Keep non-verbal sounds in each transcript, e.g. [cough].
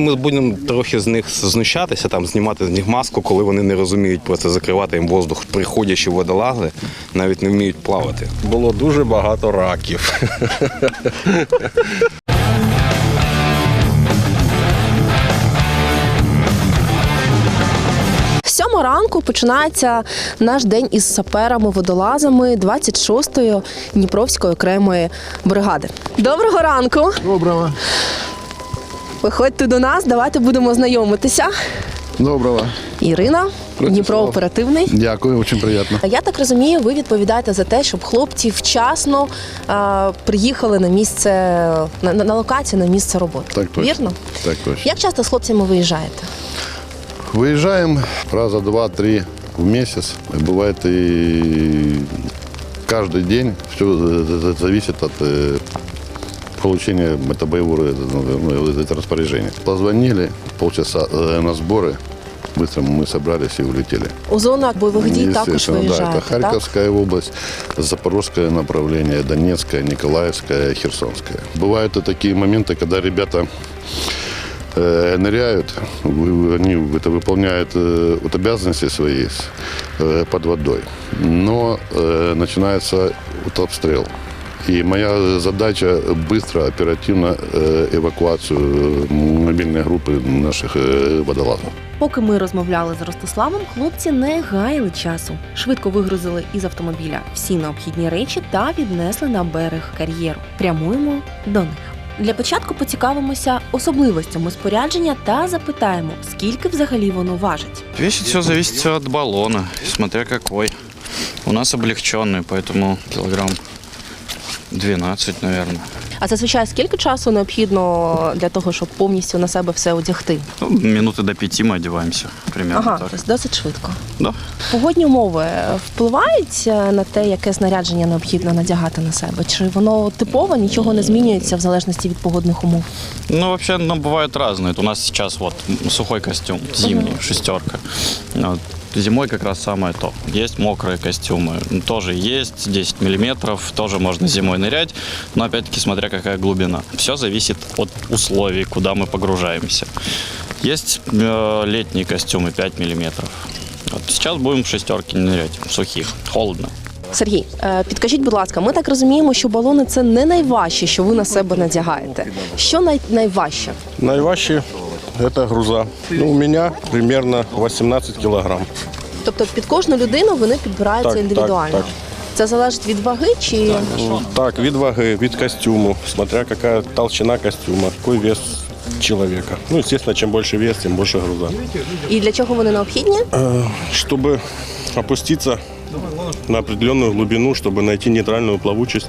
Ми будемо трохи з них знущатися, там знімати з них маску, коли вони не розуміють про це, закривати їм воздух, приходячи водолаги, навіть не вміють плавати. Було дуже багато раків. З сьомого ранку починається наш день із саперами-водолазами 26-ї Дніпровської окремої бригади. Доброго ранку! Доброго. Виходьте до нас, давайте будемо знайомитися. Доброго. Ірина, Дніпро оперативний. Дякую, дуже приємно. Я так розумію, ви відповідаєте за те, щоб хлопці вчасно е, приїхали на місце на, на, на локацію, на місце роботи. Так точно. Вірно? Так точно. Як часто з хлопцями виїжджаєте? Выезжаем раза два-три в месяц. Бывает и каждый день. Все зависит от э, получения это боевого ну, это распоряжения. Позвонили, полчаса э, на сборы. Быстро мы собрались и улетели. У зонах бойових дій також Естественно, да, виїжджаєте, это Харьковская область, Запорожское направление, Донецкое, Николаевское, Херсонское. Бывают и такие моменты, когда ребята э, ныряют, вы- они это выполняют э, вот обязанности свои э, под водой, но э, начинается вот обстрел. И моя задача быстро, оперативно э, эвакуацию э, мобильной группы наших э, водолазов. Поки ми розмовляли з Ростиславом, хлопці не гаяли часу. Швидко вигрузили із автомобіля всі необхідні речі та віднесли на берег кар'єру. Прямуємо до них. Для початку поцікавимося особливостями спорядження та запитаємо, скільки взагалі воно важить. Весит все зависит от баллона, смотря какой. У нас облегченный, поэтому килограмм 12, наверное. А зазвичай скільки часу необхідно для того, щоб повністю на себе все одягти? Ну, минуты до пяти мы одеваемся, примерно Ага, так. тобто досить швидко. Да. Погодні умови впливають е, на те, яке знарядження необхідно надягати на себе? Чи воно типове, нічого не змінюється в залежності від погодних умов? Ну, вообще, ну, бывают разные. Вот У нас сейчас вот сухой костюм, зимний, шестерка. Вот. Зимой как раз самое то. Есть мокрые костюмы, ну, тоже есть, 10 миллиметров, тоже можно зимой нырять, но опять-таки смотря какая глубина. Все зависит от условий, куда мы погружаемся. Есть э, летние костюмы 5 миллиметров. Вот сейчас будем в шестерке нырять, сухих, холодно. Сергій, е, підкажіть, будь ласка, ми так розуміємо, що балони це не найважче, що ви на себе надягаєте. Що най- найважче? Найважче це груза. Ну, у мене примерно 18 кілограм. Тобто під кожну людину вони підбираються Так, індивідуально. так, так. Це залежить від ваги чи Ну, Так, від ваги, від костюму, смотря яка толщина костюма, який вес человека. Ну, естественно, чем больше вес, тем больше груза. і для чого вони необхідні? Чтобы опуститься на определенную глубину, чтобы найти нейтральную плавучесть,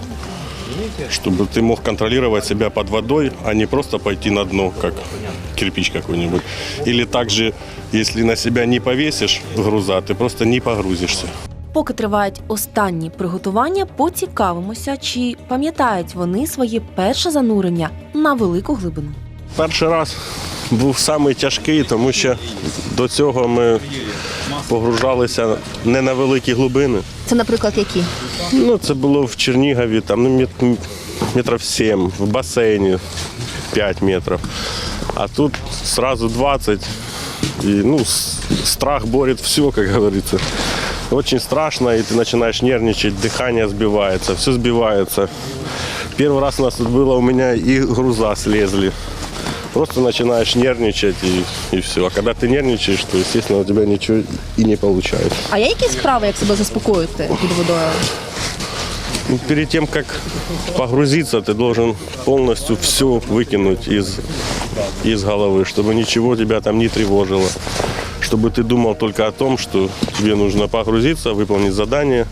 чтобы ты мог контролировать себя под водой, а не просто пойти на дно, как кирпич какой-нибудь. Или также, если на себя не повесишь груза, ты просто не погрузишься. Поки тривають останні приготування, поцікавимося, чи пам'ятають вони своє перше занурення на велику глибину. Перший раз був самий тяжкий, тому що до цього ми погружалися не на великі глибини. Це, наприклад, які? Ну, це було в Чернігові, там ну, мет- метрів 7, в басейні 5 метрів. А тут сразу 20. И, ну, с- страх борет все, как говорится. Очень страшно, и ты начинаешь нервничать, дыхание сбивается, все сбивается. Первый раз у нас тут было, у меня и груза слезли. Просто начинаешь нервничать и, и все. А когда ты нервничаешь, то, естественно, у тебя ничего и не получается. А є якісь вправи, як себе заспокоїти під водою? Ну, Перед тем, как погрузиться, ты должен полностью все выкинуть из, из головы, чтобы ничего тебя там не тревожило. Чтобы ты думал только о том, что тебе нужно погрузиться, выполнить задание,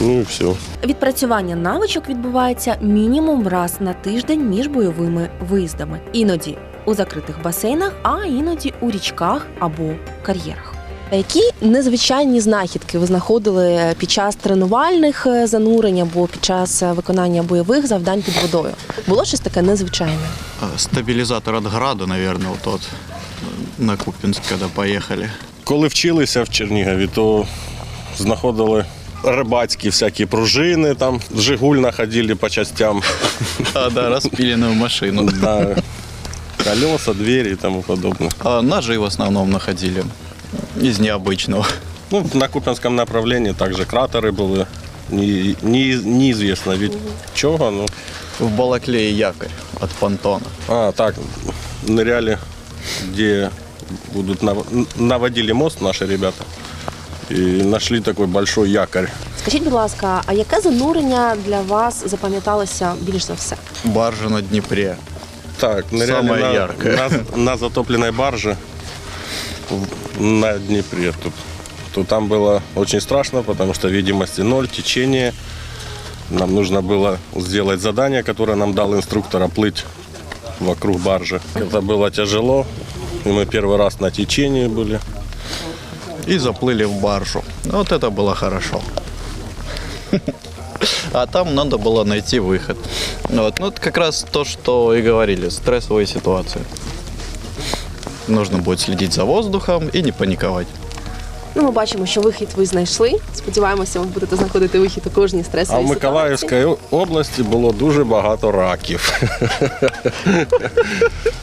ну и все. Відпрацювання навичок відбувається мінімум раз на тиждень між бойовими виїздами. Іноді у закритих басейнах, а іноді у річках або кар'єрах. Які незвичайні знахідки ви знаходили під час тренувальних е, занурень або під час е, виконання бойових завдань під водою? Було щось таке незвичайне? От града, наверное, вот тот на Купинск, когда поехали. Коли вчилися в Чернігові, то знаходили рибацькі всякі пружини, там Жигуль находили по частям. А, да, распиленную машину. Да. колеса, двери и тому подобное. А ножи в основном находили из необычного. Ну, на Купинском направлении также кратеры были. Не, не- неизвестно ведь чего, ну. В Балаклее якорь от понтона. А, так, ныряли, где будут нав- наводили мост наши ребята. И нашли такой большой якорь. Скажіть, будь ласка, а яке занурення для вас запам'яталося більш за все? Баржа на Днепре. Так, ныряли Самое на, яркое. на, на затопленной барже в- на Днепре. Тут, то там было очень страшно, потому что видимости ноль, течение. Нам нужно было сделать задание, которое нам дал инструктор, оплыть вокруг баржи. Это было тяжело, и мы первый раз на течении были. И заплыли в баржу. Вот это было хорошо. [laughs] А там надо было найти выход. Вот. Ну, это как раз то, что и говорили, стрессовые ситуации. Нужно будет следить за воздухом и не паниковать. Ну, ми бачимо, що вихід ви знайшли. Сподіваємося, ви будете знаходити вихід у кожній А стресовій в ситуації. Миколаївській області було дуже багато раків. [laughs]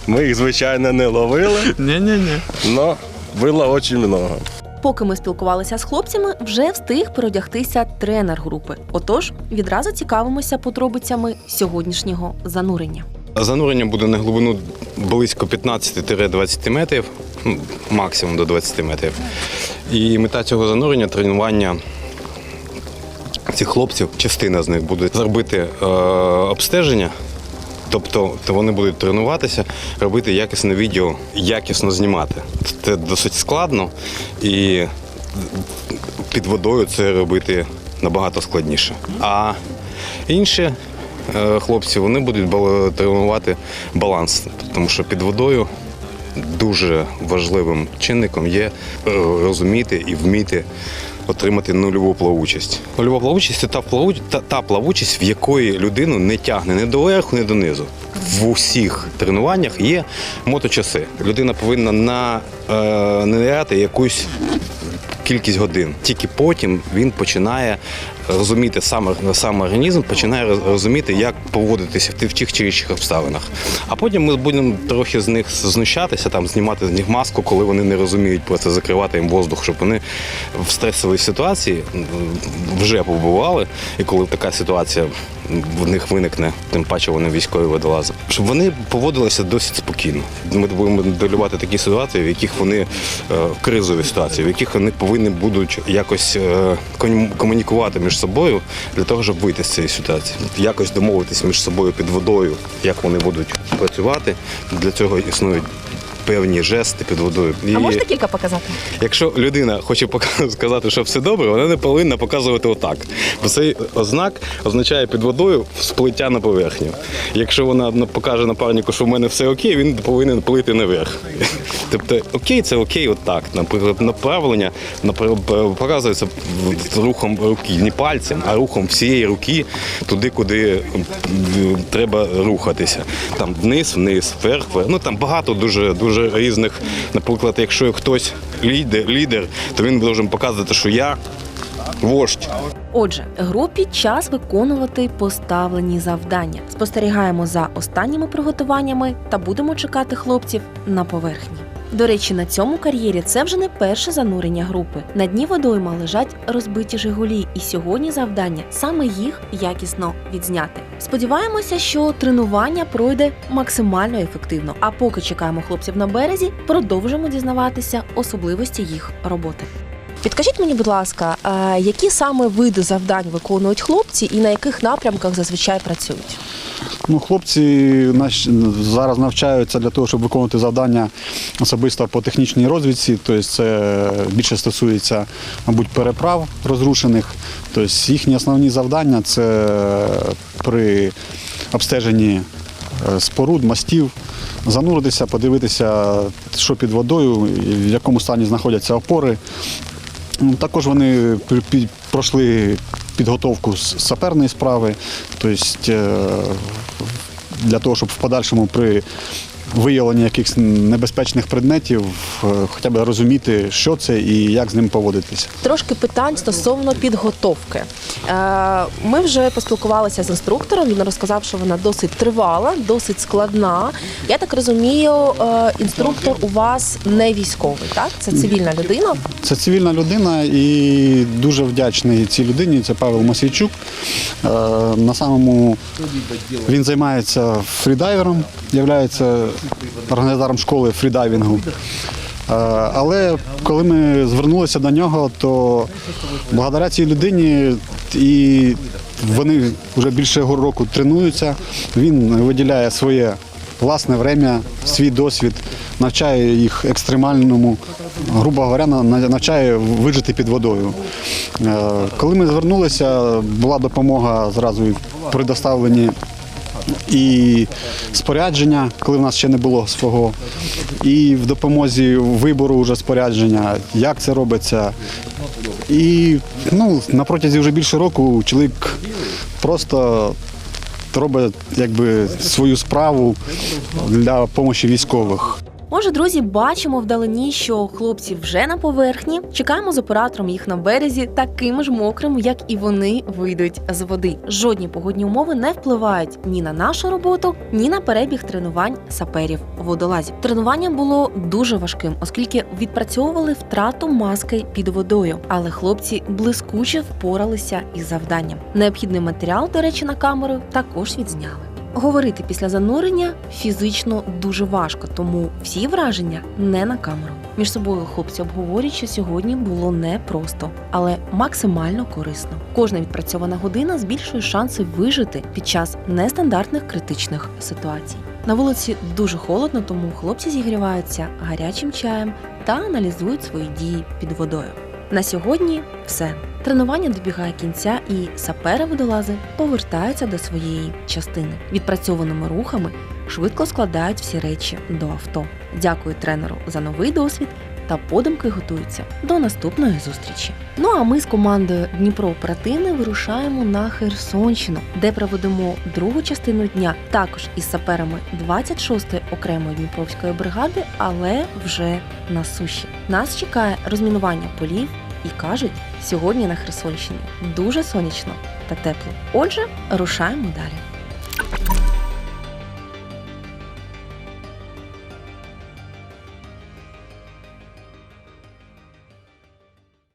Ми їх, звичайно, не ловили, Не-не-не. але було дуже багато. Поки ми спілкувалися з хлопцями, вже встиг переодягтися тренер групи. Отож, відразу цікавимося подробицями сьогоднішнього занурення. Занурення буде на глибину близько 15-20 метрів, ну, максимум до 20 метрів. І мета цього занурення тренування цих хлопців, частина з них буде зробити е, обстеження. Тобто то вони будуть тренуватися, робити якісне відео, якісно знімати. Це досить складно і під водою це робити набагато складніше. А інші е, хлопці вони будуть тренувати баланс, тому що під водою дуже важливим чинником є е, розуміти і вміти отримати нульову плавучість. Нульова плавучість це та, плаву- та, та плавучість, в якої людину не тягне ні до верху, ні донизу. В усіх тренуваннях є моточаси. Людина повинна на е, якусь кількість годин. Тільки потім він починає розуміти сам, сам організм, починає розуміти, як поводитися в тих чи інших обставинах. А потім ми будемо трохи з них знущатися, там знімати з них маску, коли вони не розуміють про це, закривати їм воздух, щоб вони в стресовій ситуації вже побували. І коли така ситуація в них виникне, тим паче вони військові водолази, щоб вони поводилися досить спокійно. Ми будемо моделювати такі ситуації, в яких вони е, кризові ситуації, в яких вони повинні будуть якось е, комунікувати між собою для того, щоб вийти з цієї ситуації, якось домовитись між собою під водою, як вони будуть працювати. Для цього існують певні жести під водою. А можете кілька показати? Якщо людина хоче пока- [laughs] сказати, що все добре, вона не повинна показувати отак. Бо цей ознак означає під водою сплиття на поверхню. Якщо вона на- покаже напарнику, що в мене все окей, він повинен плити наверх. Тобто окей, це окей, отак. Наприклад, направлення напр- показується рухом руки, не пальцем, а рухом всієї руки туди, куди треба рухатися. Там вниз, вниз, вверх, вверх. Ну там багато дуже дуже різних. Наприклад, якщо хтось лідер, лідер, то він може показувати, що я вождь. Отже, групі час виконувати поставлені завдання. Спостерігаємо за останніми приготуваннями та будемо чекати хлопців на поверхні. До речі, на цьому кар'єрі це вже не перше занурення групи. На дні водойма лежать розбиті Жигулі, і сьогодні завдання саме їх якісно відзняти. Сподіваємося, що тренування пройде максимально ефективно. А поки чекаємо хлопців на березі, продовжимо дізнаватися особливості їх роботи. Підкажіть мені, будь ласка, е, які саме види завдань виконують хлопці і на яких напрямках зазвичай працюють? Ну, хлопці зараз навчаються для того, щоб виконувати завдання особисто по технічній розвідці. Тобто це більше стосується, мабуть, переправ розрушених. Тобто їхні основні завдання це при обстеженні е, споруд, мостів, зануритися, подивитися, що під водою, в якому стані знаходяться опори. Ну, Також вони пр- пройшли підготовку з саперної справи, тобто для того, щоб в подальшому при виявлення якихось небезпечних предметів, е, хоча б розуміти, що це і як з ним поводитися. Трошки питань стосовно підготовки. Е, Ми вже поспілкувалися з інструктором. Він розказав, що вона досить тривала, досить складна. Я так розумію, е, інструктор у вас не військовий, так? Це цивільна людина. Це цивільна людина і дуже вдячний цій людині. Це Павел Масійчук. На самому він займається фрідайвером, є організатором школи фрідайвінгу. Е, Але коли ми звернулися до нього, то благодаря цій людині і вони вже більше року тренуються. Він виділяє своє власне время, свій досвід, навчає їх екстремальному, грубо говоря, на- на- навчає вижити під водою. Е, Коли ми звернулися, була допомога зразу і предоставлені і спорядження, коли в нас ще не було свого, і в допомозі вибору вже спорядження, як це робиться. І ну, на протязі вже більше року чоловік просто робить якби свою справу для допомоги військових. Отже, друзі, бачимо вдалині, що хлопці вже на поверхні. Чекаємо з оператором їх на березі, такими ж мокрими, як і вони вийдуть з води. Жодні погодні умови не впливають ні на нашу роботу, ні на перебіг тренувань саперів водолазів. Тренування було дуже важким, оскільки відпрацьовували втрату маски під водою. Але хлопці блискуче впоралися із завданням. Необхідний матеріал, до речі, на камеру також відзняли. Говорити після занурення фізично дуже важко, тому всі враження не на камеру. Між собою хлопці обговорюють, що сьогодні було непросто, але максимально корисно. Кожна відпрацьована година збільшує шанси вижити під час нестандартних критичних ситуацій. На вулиці дуже холодно, тому хлопці зігріваються гарячим чаєм та аналізують свої дії під водою. На сьогодні все. Тренування добігає кінця, і сапери-водолази повертаються до своєї частини. Відпрацьованими рухами швидко складають всі речі до авто. Дякую тренеру за новий досвід та подумки готуються до наступної зустрічі. Ну а ми з командою Дніпро оперативне вирушаємо на Херсонщину, де проведемо другу частину дня також із саперами 26-ї окремої Дніпровської бригади, але вже на суші. Нас чекає розмінування полів. І кажуть, сьогодні на Херсонщині дуже сонячно та тепло. Отже, рушаємо далі.